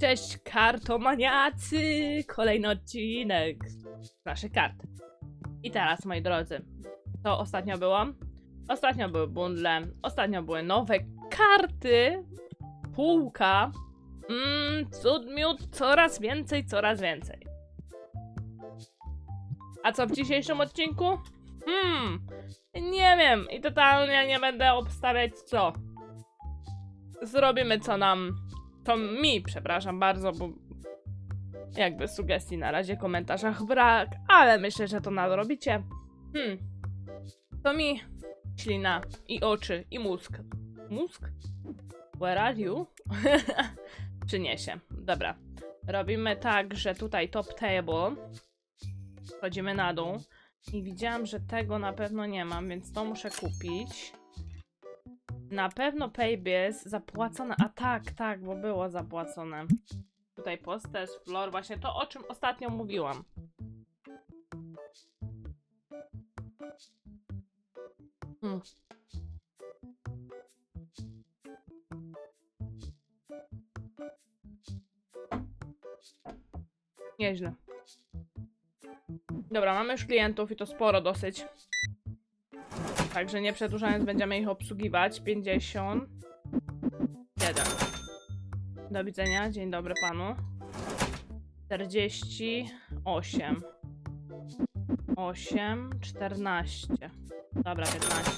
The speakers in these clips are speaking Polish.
Cześć kartomaniacy! Kolejny odcinek naszych kart. I teraz, moi drodzy, to ostatnio było? Ostatnio były bundle, ostatnio były nowe karty, półka. Mmm, cud miód, coraz więcej, coraz więcej. A co w dzisiejszym odcinku? Hmm, nie wiem i totalnie nie będę obstawiać co. Zrobimy co nam to mi, przepraszam bardzo, bo jakby sugestii na razie w komentarzach brak, ale myślę, że to nadrobicie. Hmm. To mi ślina i oczy i mózg. Mózg? Where are you? Przyniesie. Dobra. Robimy tak, że tutaj top table. Chodzimy na dół. I widziałam, że tego na pewno nie mam, więc to muszę kupić. Na pewno Paybase zapłacone. A tak, tak, bo było zapłacone. Tutaj postes, floor, właśnie to o czym ostatnio mówiłam. Hmm. Nieźle. Dobra, mamy już klientów i to sporo dosyć. Także nie przedłużając, będziemy ich obsługiwać. 50. 1. Do widzenia. Dzień dobry panu. 48. 8. 14. Dobra, 15.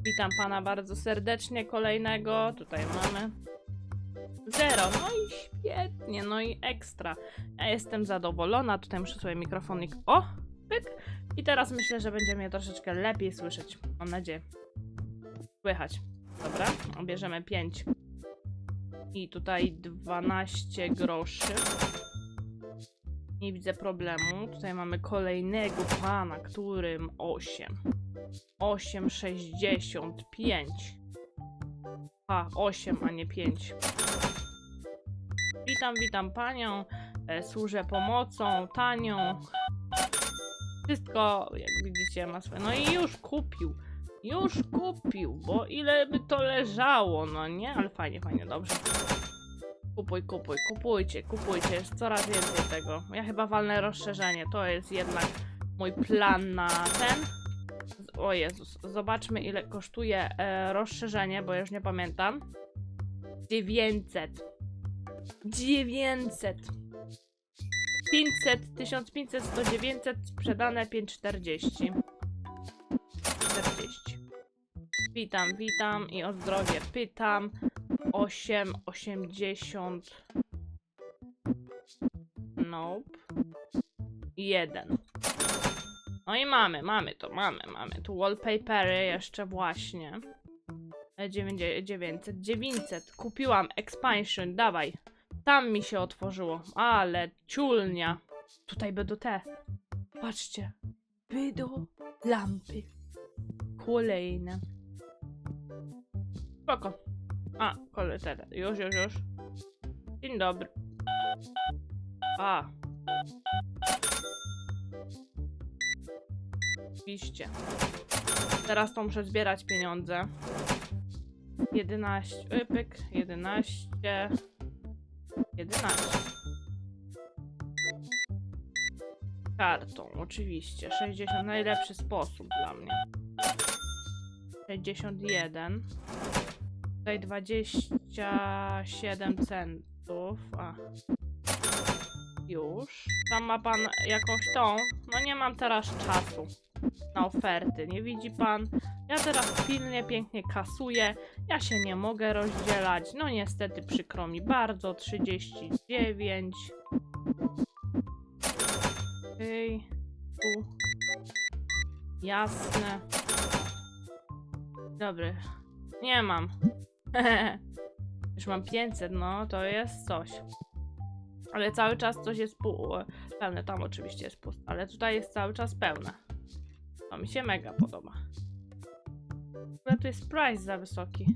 Witam pana bardzo serdecznie. Kolejnego. Tutaj mamy. Zero. No i świetnie. No i ekstra. Ja jestem zadowolona. Tutaj muszę sobie mikrofonik. O! Pyk. I teraz myślę, że będzie mnie troszeczkę lepiej słyszeć. Mam nadzieję. Słychać. Dobra, bierzemy 5. I tutaj 12 groszy. Nie widzę problemu. Tutaj mamy kolejnego pana, którym 8. 8,65. A, 8, a nie 5. Witam, witam panią. E, Służę pomocą, tanią. Wszystko, jak widzicie, ma swoje. No i już kupił. Już kupił, bo ile by to leżało, no nie? Ale fajnie, fajnie, dobrze. Kupuj, kupuj, kupujcie, kupujcie. Jest coraz więcej tego. Ja chyba walnę rozszerzenie. To jest jednak mój plan na ten. O Jezus, zobaczmy ile kosztuje e, rozszerzenie, bo już nie pamiętam. 900. 900. 500, 1500, 100, 900, sprzedane 540. 40. Witam, witam i o zdrowie pytam. 8, 80. Nope. 1. No i mamy, mamy to, mamy, mamy. Tu wallpapery jeszcze właśnie. E, 900, 900, 900. Kupiłam expansion, dawaj. Tam mi się otworzyło, ale ciulnia. Tutaj będą te. Patrzcie. Będą lampy. Kolejne. Spoko. A, kolej te. Już, już, już. Dzień dobry. A. Oczywiście. Teraz to muszę zbierać pieniądze. 11. Pyk. 11. 11. Kartą, oczywiście. 60. Najlepszy sposób dla mnie. 61. Tutaj 27 centów. A. Już. Tam ma pan jakąś tą. No nie mam teraz czasu na oferty. Nie widzi pan? Ja teraz pilnie, pięknie kasuję. Ja się nie mogę rozdzielać. No niestety przykro mi bardzo. 39. Okej. Tu. Jasne. Dobry. Nie mam. Już mam 500, no to jest coś. Ale cały czas coś jest pu- pełne. Tam oczywiście jest puste, ale tutaj jest cały czas pełne. Mi się mega podoba. Ale tu jest price za wysoki.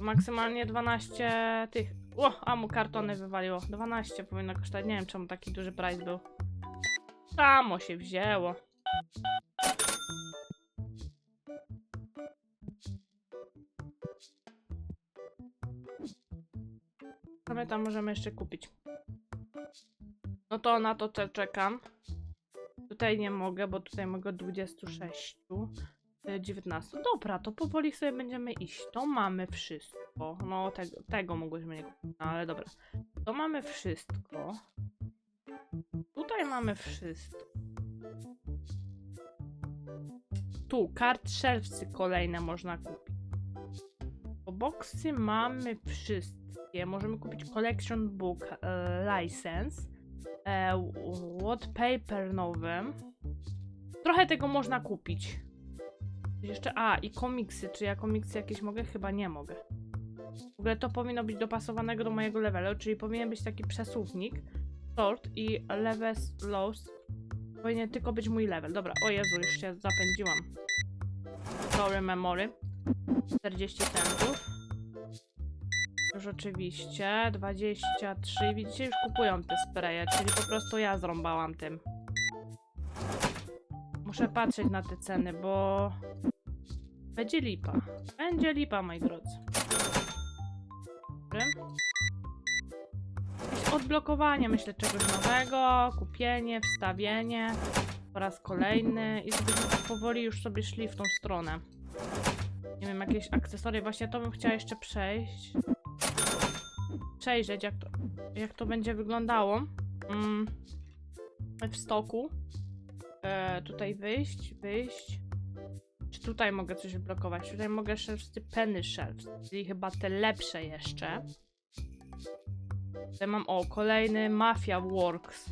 Maksymalnie 12 tych. O, a mu kartony wywaliło. 12 powinno kosztować. Nie wiem czemu taki duży price był. Samo się wzięło. my tam możemy jeszcze kupić? No to na to czekam. Tutaj nie mogę, bo tutaj mogę 26. y, 19. Dobra, to powoli sobie będziemy iść. To mamy wszystko. No, tego, tego mogłyśmy nie kupić, no, ale dobra. To mamy wszystko. Tutaj mamy wszystko. Tu, kart shelfsy kolejne można kupić. Bo boxy mamy wszystkie. Możemy kupić collection book e, license. E, wallpaper nowy. Trochę tego można kupić. Jeszcze, a i komiksy. Czy ja komiksy jakieś mogę? Chyba nie mogę. W ogóle to powinno być dopasowanego do mojego levelu, czyli powinien być taki przesuwnik. Sort i levels lows. Powinien tylko być mój level. Dobra, o Jezu, już się zapędziłam. Sorry memory. 40 centów. Już oczywiście. 23. Widzicie, już kupują te spraye, czyli po prostu ja zrąbałam tym. Muszę patrzeć na te ceny, bo będzie lipa. Będzie lipa, moi drodzy. Dobry. Jakieś odblokowanie, myślę, czegoś nowego, kupienie, wstawienie po raz kolejny i żebyśmy tak powoli już sobie szli w tą stronę. Nie wiem, jakieś akcesoria, właśnie to bym chciała jeszcze przejść. Przejrzeć, jak to, jak to będzie wyglądało. Mm, w stoku. E, tutaj wyjść, wyjść. Czy tutaj mogę coś blokować? Tutaj mogę shelfsy penny shelves, czyli chyba te lepsze jeszcze. Tutaj mam, o, kolejny Mafia Works.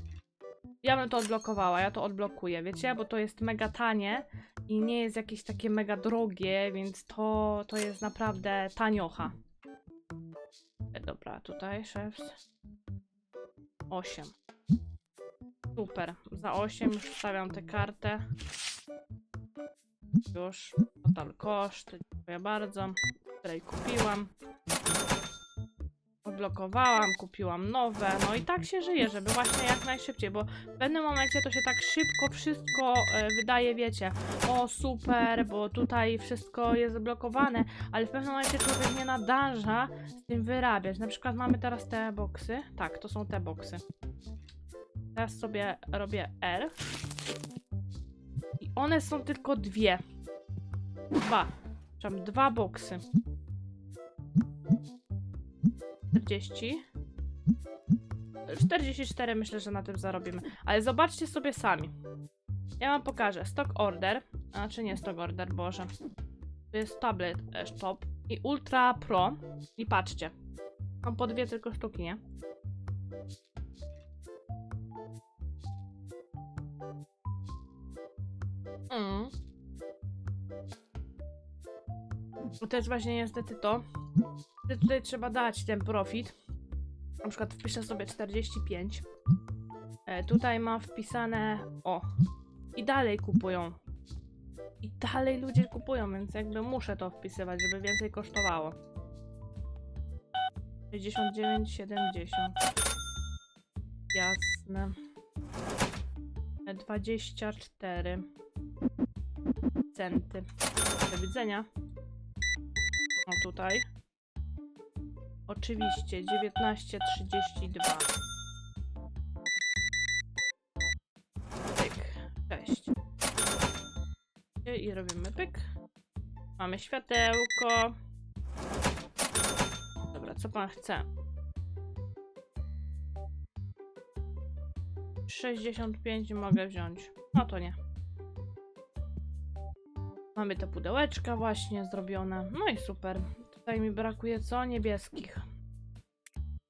Ja bym to odblokowała, ja to odblokuję, wiecie? Bo to jest mega tanie i nie jest jakieś takie mega drogie, więc to, to jest naprawdę taniocha. Dobra, tutaj chefs. 8. Super. Za 8 już wstawiam tę kartę. Już. Total koszt. Dziękuję bardzo. Której kupiłam. Odblokowałam, kupiłam nowe. No i tak się żyje, żeby właśnie jak najszybciej, bo w pewnym momencie to się tak szybko wszystko e, wydaje, wiecie, o super, bo tutaj wszystko jest zablokowane, ale w pewnym momencie człowiek nie nadąża z tym wyrabiać. Na przykład mamy teraz te boksy. Tak, to są te boksy. Teraz sobie robię R. I one są tylko dwie. Dwa. Przepraszam, dwa boksy. 40. 44 myślę, że na tym zarobimy. Ale zobaczcie sobie sami. Ja wam pokażę. Stock order. A czy nie stock order, Boże. To jest tablet e, shop. I Ultra Pro. I patrzcie. Mam po dwie tylko sztuki, nie? Mm. To jest właśnie niestety to, tutaj trzeba dać ten profit. Na przykład wpiszę sobie 45. E, tutaj ma wpisane. O. I dalej kupują. I dalej ludzie kupują, więc jakby muszę to wpisywać, żeby więcej kosztowało. 69,70. Jasne. E, 24 centy. Do widzenia. O tutaj. Oczywiście 19.32. Pyk. Cześć. I robimy pyk. Mamy światełko. Dobra, co pan chce? 65 mogę wziąć. No to nie. Mamy te pudełeczka właśnie zrobione. No i super. Tutaj mi brakuje co? Niebieskich.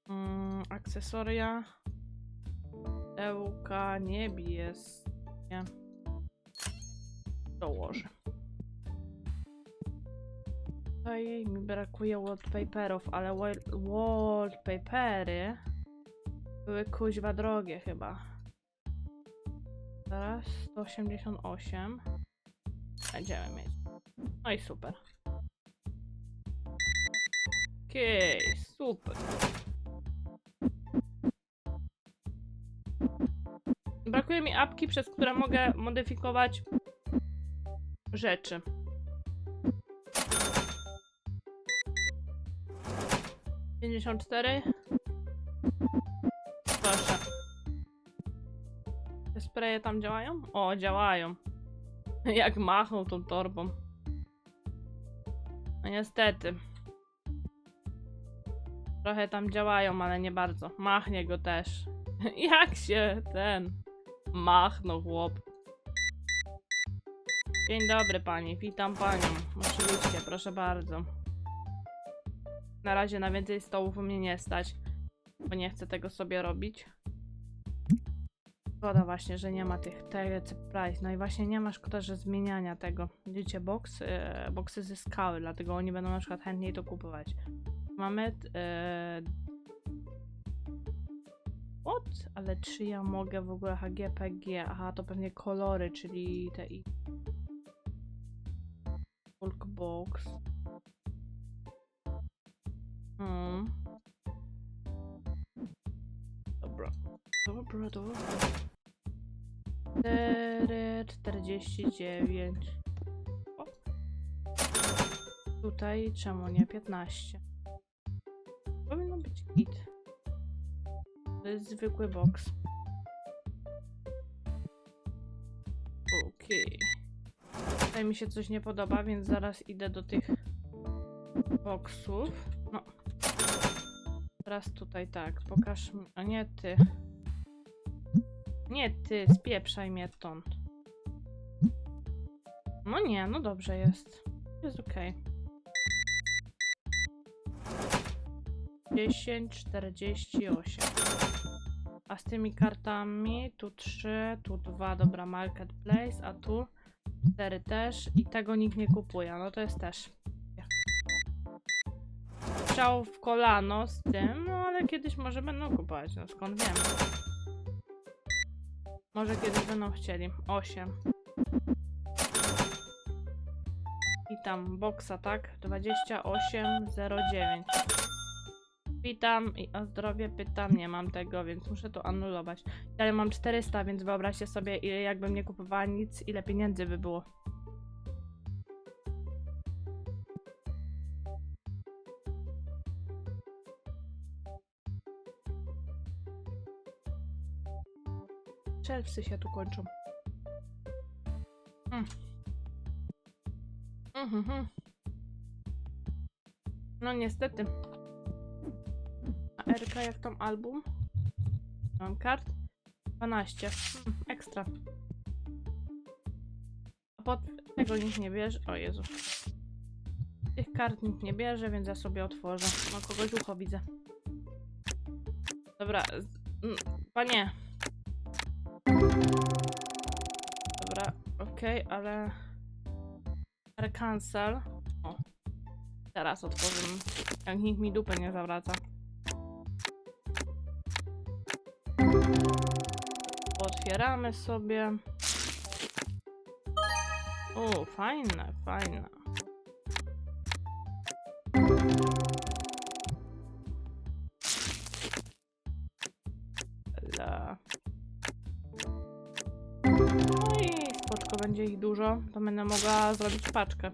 Mm, akcesoria. Pudełka niebieskie. Dołożę. Tutaj mi brakuje wallpaperów, ale wall- wallpapery były kuźwa drogie chyba. Teraz 188. Będziemy mieć. No i super. Okej, super. Brakuje mi apki, przez które mogę modyfikować rzeczy. Pięćdziesiąt cztery. Proszę. Te spreje tam działają? O, działają. Jak machnął tą torbą. No niestety. Trochę tam działają, ale nie bardzo. Machnie go też. Jak się ten machnął chłop. Dzień dobry pani, witam panią. Oczywiście, proszę bardzo. Na razie na więcej stołów mnie nie stać, bo nie chcę tego sobie robić. Szkoda właśnie, że nie ma tych TLC Price. No i właśnie nie ma szkoda, że zmieniania tego. Widzicie, box, e, boxy ze skały, dlatego oni będą na przykład chętniej to kupować. Mamy e, What? Ale czy ja mogę w ogóle HGPG? Aha, to pewnie kolory, czyli te i. Bulk. Hmm. Dobra. Dobra, dobra. 4, 49. O. Tutaj czemu nie? 15. Powinno być git. To jest zwykły box. Okej. Tutaj mi się coś nie podoba, więc zaraz idę do tych boxów. No. Teraz tutaj tak, pokaż mi. A nie ty. Nie ty, spieprzaj mnie stąd. No nie, no dobrze jest. Jest okej. 10, 48. A z tymi kartami tu 3, tu 2, dobra, marketplace, a tu 4 też i tego nikt nie kupuje, no to jest też. Strzał w kolano z tym, no ale kiedyś może będą kupować, no skąd wiem. Może kiedyś będą chcieli. 8. I tam boksa, tak? 2809. Witam i o zdrowie pytam, nie mam tego, więc muszę to anulować. Ale mam 400, więc wyobraźcie sobie, ile jakbym nie kupowała nic, ile pieniędzy by było. Szelfsy się tu kończą. Mm. Mhm, mhm. No niestety. RK jak tam album? Mam kart? 12. Hmm, ekstra. A pod tego nikt nie bierze. O Jezu. Tych kart nikt nie bierze, więc ja sobie otworzę. No kogoś ucho widzę. Dobra. Panie. Dobra, okej, ale... Cancel. O. Teraz otworzymy. Jak nikt mi dupę nie zawraca. Otwieramy sobie. O, fajne, fajne. La. No i będzie ich dużo, to będę mogła zrobić paczkę.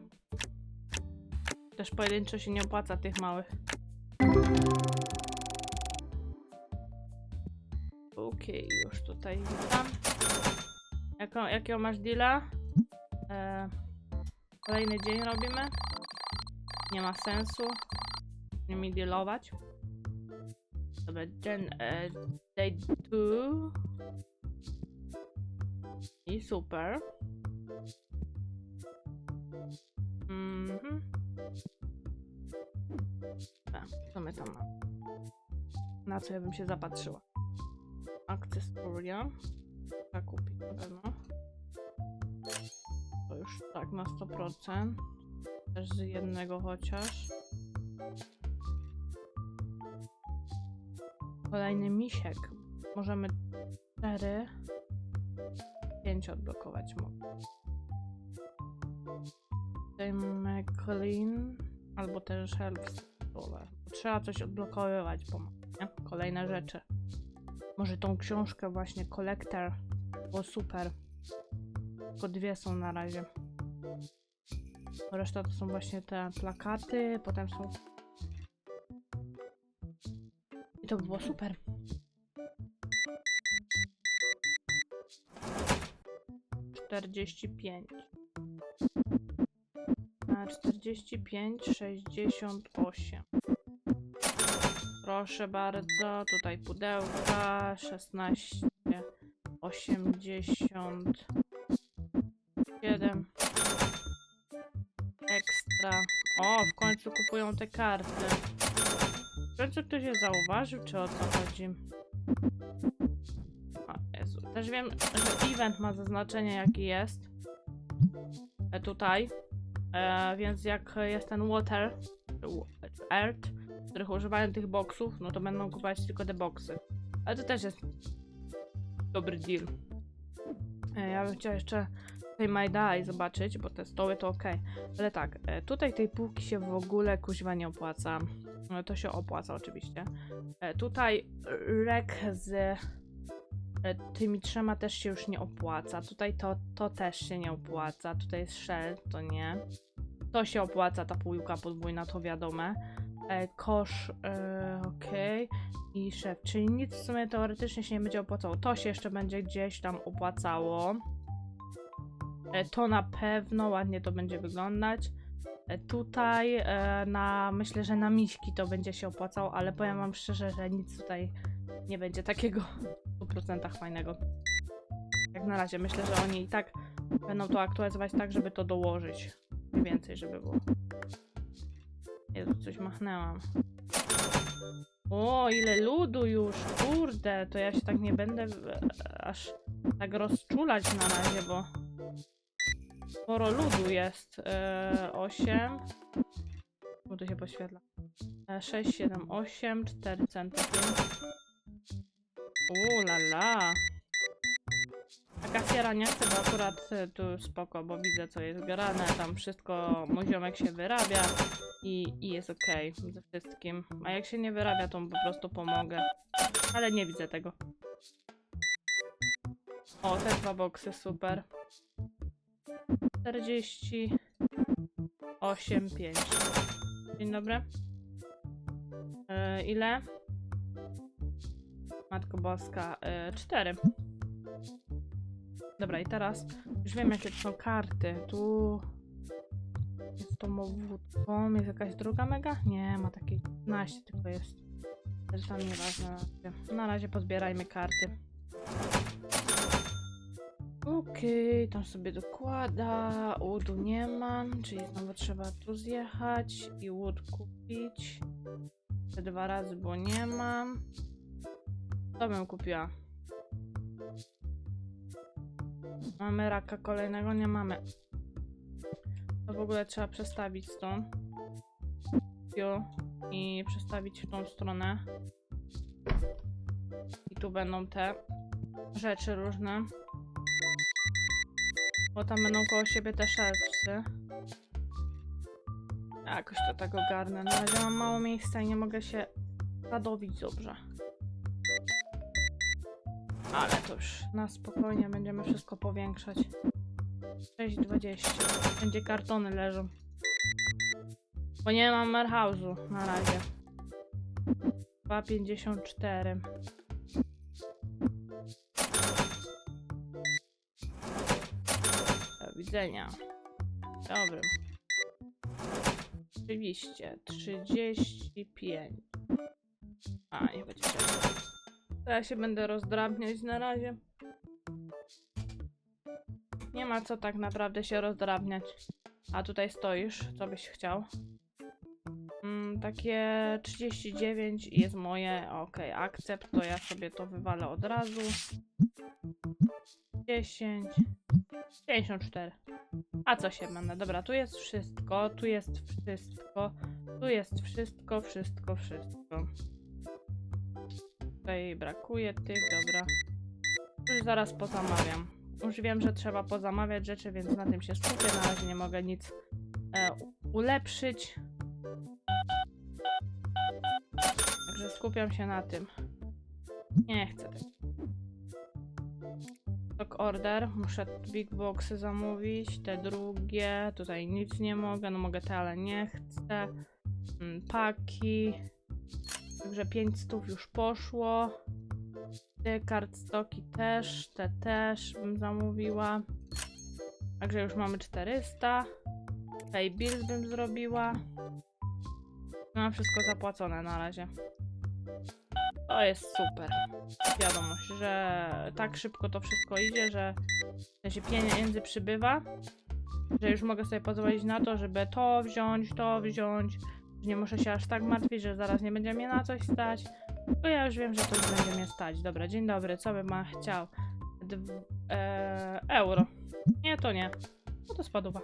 Też pojedynczo się nie opłaca tych małych. Okej, już tutaj witam. Jaką, jakiego masz deala? E, kolejny dzień robimy. Nie ma sensu z nimi dealować. Dobra, ten e, day 2. I super. Mhm. A, co my tam mamy? Na co ja bym się zapatrzyła? Akcesoria. Trzeba kupić na pewno. To już tak na 100%. Też z jednego chociaż. Kolejny misiek. Możemy 4, 5 odblokować. Tutaj mamy clean albo też health. Trzeba coś odblokowywać, bo nie? kolejne rzeczy. Może tą książkę właśnie Collector było super. Tylko dwie są na razie. Reszta to są właśnie te plakaty, potem są to by było super. Czterdzieści pięć. A czterdzieści pięć, sześćdziesiąt osiem. Proszę bardzo, tutaj pudełka, szesnaście, osiemdziesiąt siedem. Ekstra. O, w końcu kupują te karty. W końcu ktoś je zauważył, czy o co chodzi? O Jezu. Też wiem, że event ma zaznaczenie jaki jest. E, tutaj. E, więc jak jest ten water, earth, których używają tych boksów, no to będą kupować tylko te boksy. Ale to też jest dobry deal. E, ja bym chciała jeszcze tej My zobaczyć, bo te stoły to ok. Ale tak, e, tutaj tej półki się w ogóle kuźwa nie opłaca. No, to się opłaca oczywiście. E, Tutaj rek z tymi trzema też się już nie opłaca. Tutaj to, to też się nie opłaca. Tutaj jest shell, to nie. To się opłaca, ta półka podwójna, to wiadome. E, kosz, e, okej. I szef, czyli nic w sumie teoretycznie się nie będzie opłacało. To się jeszcze będzie gdzieś tam opłacało. E, To na pewno ładnie to będzie wyglądać. E, Tutaj e, na myślę, że na miśki to będzie się opłacało, ale powiem wam szczerze, że nic tutaj nie będzie takiego w 100% fajnego. Jak na razie myślę, że oni i tak będą to aktualizować tak, żeby to dołożyć. Więcej, żeby było. Jezu, coś machnęłam. O, ile ludu już, kurde, to ja się tak nie będę aż tak rozczulać na razie, bo sporo ludu jest. E, 8. Bo to się poświetla. E, 6, 7, 8, 4 centy. Uuu, la la. A kasiera nie chce, bo akurat e, tu spoko, bo widzę co jest grane, tam wszystko, mój ziomek się wyrabia i, i jest okej ze wszystkim. A jak się nie wyrabia, to mu po prostu pomogę. Ale nie widzę tego. O, te dwa boksy, super. 48, 5. Dzień dobry. E, ile? Matko Boska, e, 4. Dobra, i teraz już wiem, jakie to są karty. Tu jest tą wódką. Jest jakaś druga mega? Nie, ma takiej 15 tylko jest. Też tam nieważne. na razie. Pozbierajmy karty. Okej, tam sobie dokłada. Łudu nie mam, czyli znowu trzeba tu zjechać i łód kupić. Te dwa razy, bo nie mam. Co bym kupiła? Mamy raka kolejnego? Nie mamy. To w ogóle trzeba przestawić stąd. I przestawić w tą stronę. I tu będą te rzeczy różne. Bo tam będą koło siebie te szelfsy. Jakoś to tak ogarnę. Na razie mam mało miejsca i nie mogę się zadowić dobrze. Ale to już na spokojnie będziemy wszystko powiększać. 6,20. Będzie kartony leżą. Bo nie mam marehouse'u na razie. 2,54. Do widzenia. Dobry. Oczywiście. 35. A, nie będzie. To ja się będę rozdrabniać na razie. Nie ma co tak naprawdę się rozdrabniać. A tutaj stoisz, co byś chciał? Mm, takie 39 i jest moje. Okej, akcept, to ja sobie to wywalę od razu. 10. 54. A co się będę? Dobra, tu jest wszystko, tu jest wszystko, tu jest wszystko, wszystko, wszystko. Tutaj brakuje tych, dobra. Już zaraz pozamawiam. Już wiem, że trzeba pozamawiać rzeczy, więc na tym się skupię. Na razie nie mogę nic e, ulepszyć. Także skupiam się na tym. Nie chcę tego. Stock order. Muszę big boxy zamówić. Te drugie. Tutaj nic nie mogę. No mogę te, ale nie chcę. Mm, Paki. Także 5 stów już poszło. Te cardstocki też, te też bym zamówiła. Także już mamy 400. Pay bills bym zrobiła. Mam wszystko zapłacone na razie. To jest super. Wiadomość, że tak szybko to wszystko idzie, że w sensie pieniędzy przybywa, że już mogę sobie pozwolić na to, żeby to wziąć, to wziąć. Nie muszę się aż tak martwić, że zaraz nie będzie mnie na coś stać. Bo ja już wiem, że już będzie mnie stać. Dobra, dzień dobry, co by pan chciał? Dw- e, euro. Nie, to nie. No to spadła.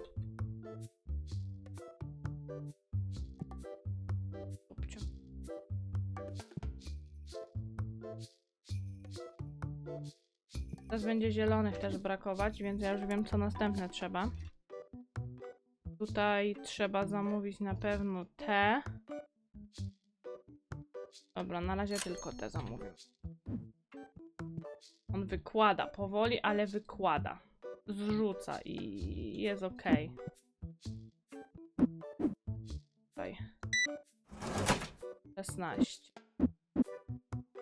Teraz będzie zielonych też brakować, więc ja już wiem, co następne trzeba. Tutaj trzeba zamówić na pewno te. Dobra, na razie tylko te zamówię. On wykłada powoli, ale wykłada. Zrzuca i jest ok. Tutaj. 16.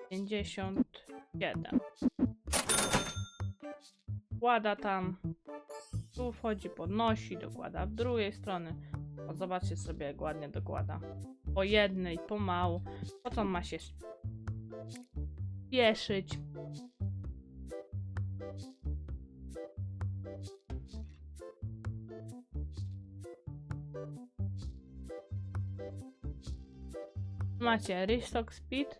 57. Wkłada tam. Tu wchodzi, podnosi, dokłada w drugiej strony. O, zobaczcie sobie, jak ładnie dokłada. Po jednej, pomału. Po co ma się spieszyć? Macie restock speed,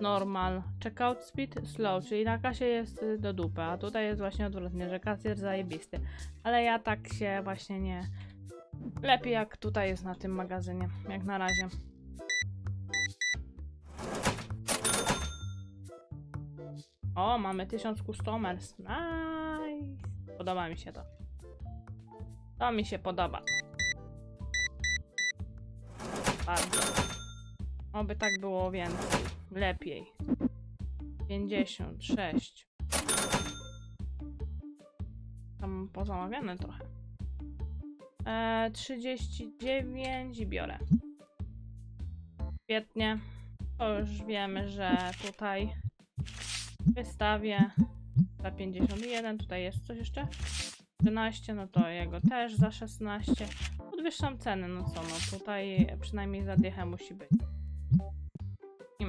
normal, checkout speed, slow, czyli na kasie jest y, do dupy, a tutaj jest właśnie odwrotnie, że kasjer zajebisty. Ale ja tak się właśnie nie... Lepiej jak tutaj jest na tym magazynie, jak na razie. O, mamy 1000 customers. Nice. Podoba mi się to. To mi się podoba. Bardzo. Oby tak było więcej. Lepiej. 56. Tam pozamawiane trochę. E, 39 i biorę. Świetnie. To już wiemy, że tutaj wystawię za 51. Tutaj jest coś jeszcze? 13, no to jego też za 16. Podwyższam ceny, no co, no tutaj przynajmniej za musi być.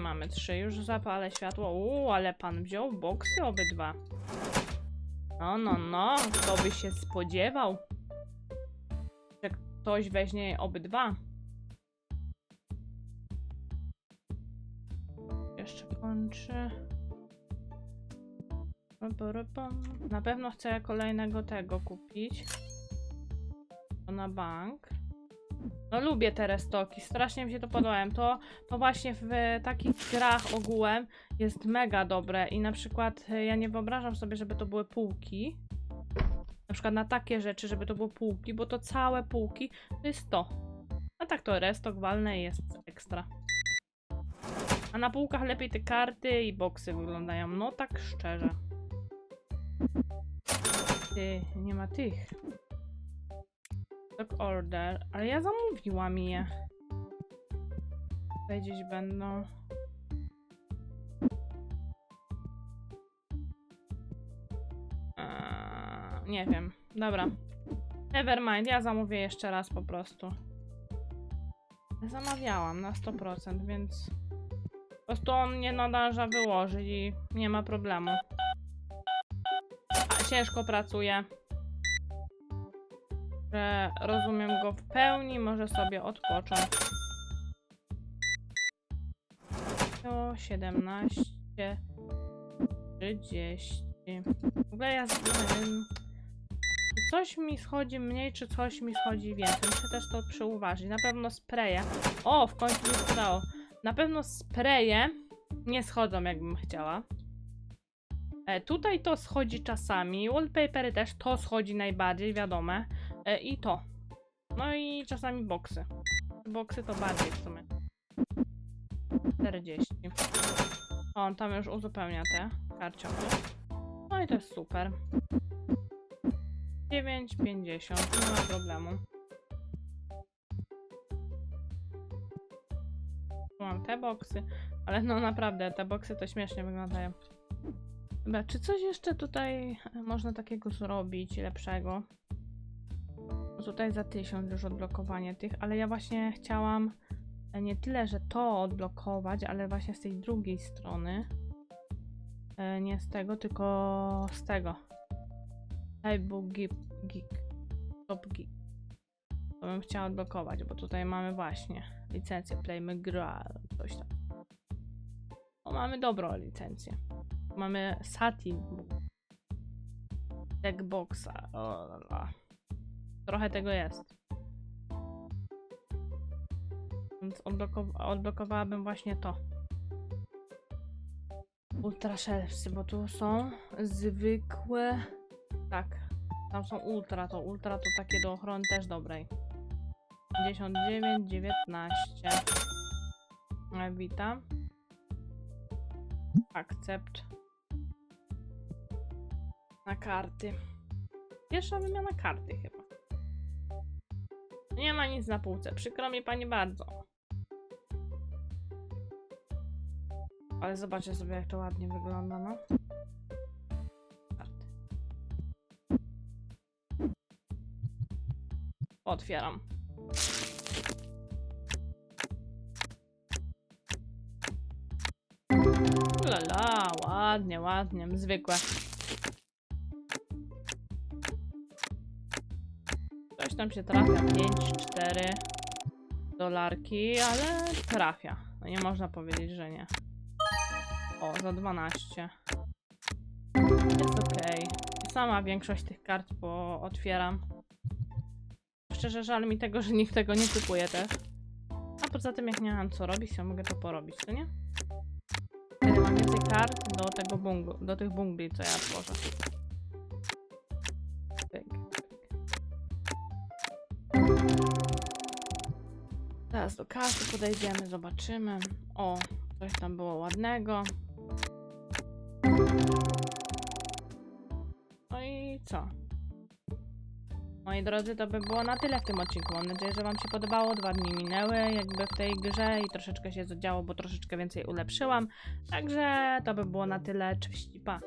Mamy trzy. Już zapalę światło. Uuu, ale pan wziął boksy obydwa. No, no, no. Kto by się spodziewał, że ktoś weźmie obydwa. Jeszcze kończy. Na pewno chcę kolejnego tego kupić. To na bank. No lubię te restoki, strasznie mi się to podobają. To, to właśnie w takich grach ogółem jest mega dobre i na przykład e, ja nie wyobrażam sobie, żeby to były półki. Na przykład na takie rzeczy, żeby to były półki, bo to całe półki to jest to. A tak to restok walne jest ekstra. A na półkach lepiej te karty i boksy wyglądają, no tak szczerze. Ty, nie ma tych. Stock order, ale ja zamówiłam je. Tutaj gdzieś będą. Eee, nie wiem. Dobra. Nevermind, ja zamówię jeszcze raz po prostu. Zamawiałam na 100%, więc po prostu on nie nadąża wyłożyć i nie ma problemu. Ciężko pracuje że rozumiem go w pełni, może sobie odpocząć. To 17, 30. W ogóle ja zastanawiam, czy coś mi schodzi mniej, czy coś mi schodzi więcej. Muszę też to przyuważyć. Na pewno spreje. O, w końcu mi udało. Na pewno spreje nie schodzą, jakbym chciała. E, tutaj to schodzi czasami. Wallpapery też to schodzi najbardziej, wiadome. E, I to. No i czasami boksy. Boksy to bardziej w sumie. 40. O, on tam już uzupełnia te karciochy. No i to jest super. 9,50. Nie ma problemu. Mam te boksy, ale no naprawdę, te boksy to śmiesznie wyglądają. Dobra, czy coś jeszcze tutaj e, można takiego zrobić lepszego? No Tutaj za 1000 już odblokowanie tych, ale ja właśnie chciałam e, nie tyle, że to odblokować, ale właśnie z tej drugiej strony. E, Nie z tego, tylko z tego. Typebook Geek. Top Geek. To bym chciała odblokować, bo tutaj mamy właśnie licencję Playmy Gra, coś tam. O, mamy dobrą licencję. Mamy Satin Deckboxa. O, la, la. Trochę tego jest. Więc odblokowa- odblokowałabym właśnie to. Ultra Shelfsy, bo tu są zwykłe. Tak, tam są ultra, to ultra to takie do ochrony też dobrej. 59, 19. E, Witam. Akcept. Na karty. Pierwsza wymiana karty chyba. Nie ma nic na półce. Przykro mi pani bardzo. Ale zobaczcie sobie jak to ładnie wygląda, no. Otwieram. Lala, ładnie, ładnie, zwykłe. Tam się trafia, 5, 4 dolarki, ale trafia. No nie można powiedzieć, że nie. O, za 12. Jest okej. Sama większość tych kart po otwieram. Szczerze żal mi tego, że nikt tego nie kupuje też. A poza tym jak nie mam co robić, to mogę to porobić, to nie? Wtedy mam więcej kart do tego bungu, do tych bungli, co ja tworzę. Teraz do kasy podejdziemy, zobaczymy. O, coś tam było ładnego. No i co? Moi drodzy, to by było na tyle w tym odcinku. Mam nadzieję, że Wam się podobało. Dwa dni minęły jakby w tej grze i troszeczkę się zadziało, bo troszeczkę więcej ulepszyłam. Także to by było na tyle. Cześć pa.